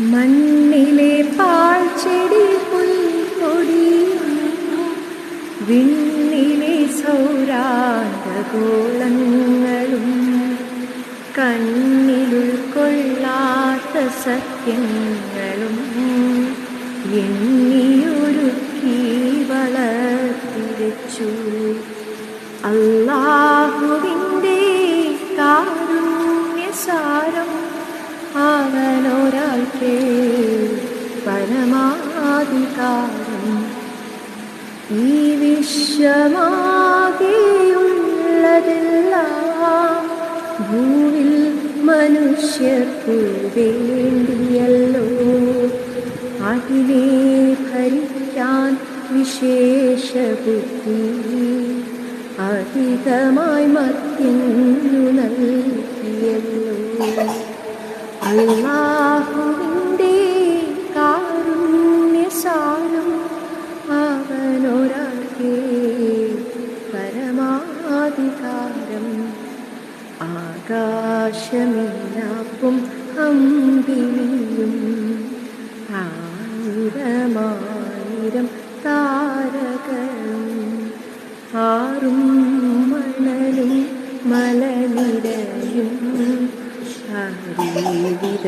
മണ്ണിലെ പാഴ്ചെടി പുൽക്കൊടിയും വിണ്ണിലെ സൗരാഗോളങ്ങളും കണ്ണിലുൾക്കൊള്ളാത്ത സത്യങ്ങളും എണ്ണിയൊരുക്കി വളർത്തിവെച്ചു. അല്ലാഹുവിന്റെ കാരുണ്യസാരം അവനൊരാൾക്ക് പരമാധികാരം. ഈ വിശ്വമാകെയുള്ളതെല്ലാം ഭൂവിൽ മനുഷ്യർക്കു വേണ്ടിയല്ലോ. അതിനെ ഭരിക്കാൻ വിശേഷ ബുദ്ധി അധികമായി മത്തിനു അല്ലാഹുവിന്റെ ആയിരമായിരം താരകളും ആറും 你的